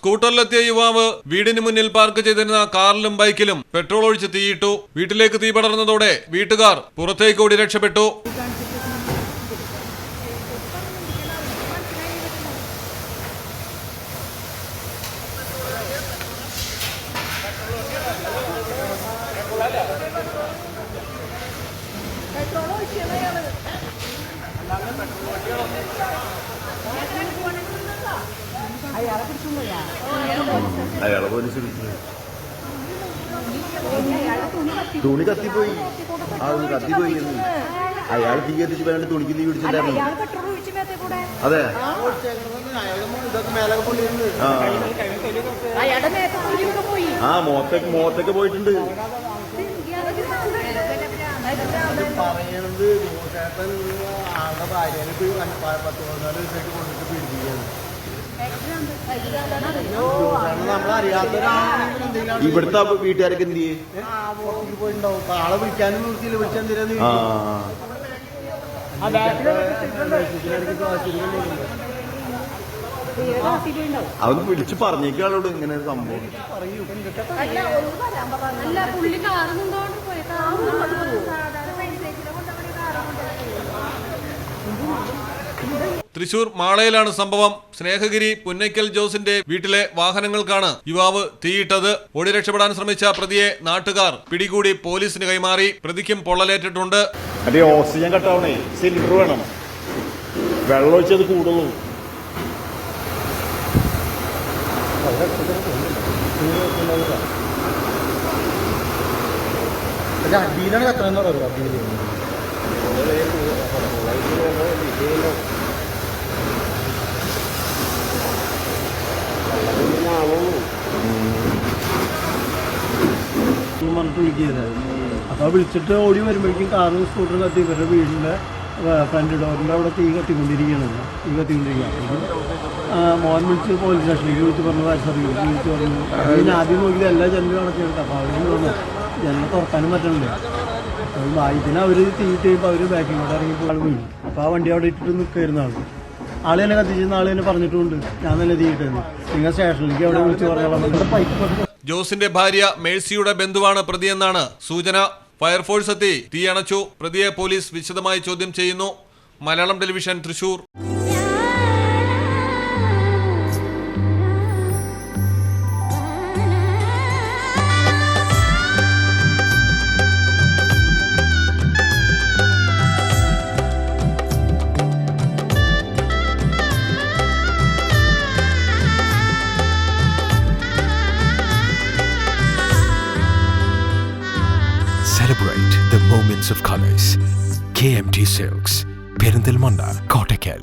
സ്കൂട്ടറിലെത്തിയ യുവാവ് വീടിന് മുന്നിൽ പാർക്ക് ചെയ്തിരുന്ന കാറിലും ബൈക്കിലും പെട്രോൾ ഒഴിച്ച് തീയിട്ടു. വീട്ടിലേക്ക് തീ പടർന്നതോടെ വീട്ടുകാർ പുറത്തേക്ക് ഓടി രക്ഷപ്പെട്ടു അയാളെ പോലീസ് തുണി കത്തിപ്പോയി. ആ ഒരു കത്തിപ്പോയി എന്ന്. അയാൾ തീ കത്തിച്ച് വേണ്ട തുണിക്ക് തീ പിടിച്ചിട്ടുണ്ടായിരുന്നു. അയാൾ പെട്രോൾ ഒഴിച്ച് മേത്തെ കൂടെ? അതെ. ആ. മേത്തെ തൊലിയൊക്കെ പോയി. ആ മോത്തൊക്കെ മോത്തൊക്കെ പോയിട്ടുണ്ട്. പറയണത് ആളുടെ ഭാര്യനെ പത്ത് പതിനാല് ദിവസമായിട്ട് കൊണ്ടിട്ട് പീഡിപ്പിക്കുകയാണ് ഇവിടുത്തെ വീട്ടുകാരൊക്കെ എന്ത് ചെയ്യേ? ആളെ വിളിക്കാനും നിർത്തിയില്ല വിളിച്ചെന്തിനാന്ന് ആ വിളിച്ച് പറഞ്ഞേക്കാളോട് ഇങ്ങനെ സംഭവം. അല്ല തൃശൂർ മാളയിലാണ് സംഭവം. സ്നേഹഗിരി പുന്നയ്ക്കൽ ജോസിന്റെ വീട്ടിലെ വാഹനങ്ങൾക്കാണ് യുവാവ് തീയിട്ടത്. ഓടി രക്ഷപ്പെടാൻ ശ്രമിച്ച പ്രതിയെ നാട്ടുകാർ പിടികൂടി പോലീസിന് കൈമാറി. പ്രതിക്കും പൊള്ളലേറ്റിട്ടുണ്ട്. ഓക്സിജൻ കട്ടാവണേ സിലിണ്ടർ വേണം. വെള്ളം ഒഴിച്ചത് കൂടുതലും അടിയിലാണ് കത്തണെന്ന് പറയുന്നത് അടിയിൽ അപ്പോൾ വിളിച്ചിട്ട് ഓടി വരുമ്പോഴേക്കും കാറും സ്കൂട്ടറും കത്തി ഇവരുടെ വീടിന്റെ ഫ്രണ്ട് ഡോറിന്റെ അവിടെ തീ കത്തിക്കൊണ്ടിരിക്കുകയാണ്. തീ കത്തിക്കൊണ്ടിരിക്കുക മോൻ വിളിച്ച് പോലീസ് സ്റ്റേഷനിലേക്ക് വിളിച്ച് പറഞ്ഞു സർവീസ് വിളിച്ച് പറഞ്ഞു. ഞാൻ ആദ്യം നോക്കിയത് എല്ലാ ജനലും അടച്ചിട്ടുണ്ട്. അപ്പോൾ അവരും പറഞ്ഞു ജനൽ തുറക്കാനും പറ്റണില്ല. അപ്പോൾ ഭാഗ്യത്തിന് അവർ തീയിട്ട് കഴിയുമ്പോൾ അവർ ബാക്കിലോട്ട് ഇറങ്ങിയപ്പോൾ വീണു അപ്പോൾ ആ വണ്ടി അവിടെ ഇട്ടിട്ട് നിൽക്കായിരുന്നു ആൾ ആൾ തന്നെ കത്തിച്ചെന്ന് ആൾ തന്നെ പറഞ്ഞിട്ടുണ്ട്. ഞാൻ തന്നെ തീയിട്ടെന്ന് നിങ്ങൾ സ്റ്റേഷനിലേക്ക് അവിടെ വിളിച്ച് പറയാനുള്ള ജോസിന്റെ ഭാര്യ മേഴ്സിയുടെ ബന്ധുവാണ് പ്രതിയെന്നാണ് സൂചന. ഫയർഫോഴ്സ് എത്തി. തീയണച്ചു. പ്രതിയെ പോലീസ് വിശദമായി ചോദ്യം ചെയ്യുന്നു. Malayalam television Thrissur. celebrate the moments of colors. KMT Silks, Perindil Manna, Kottakel.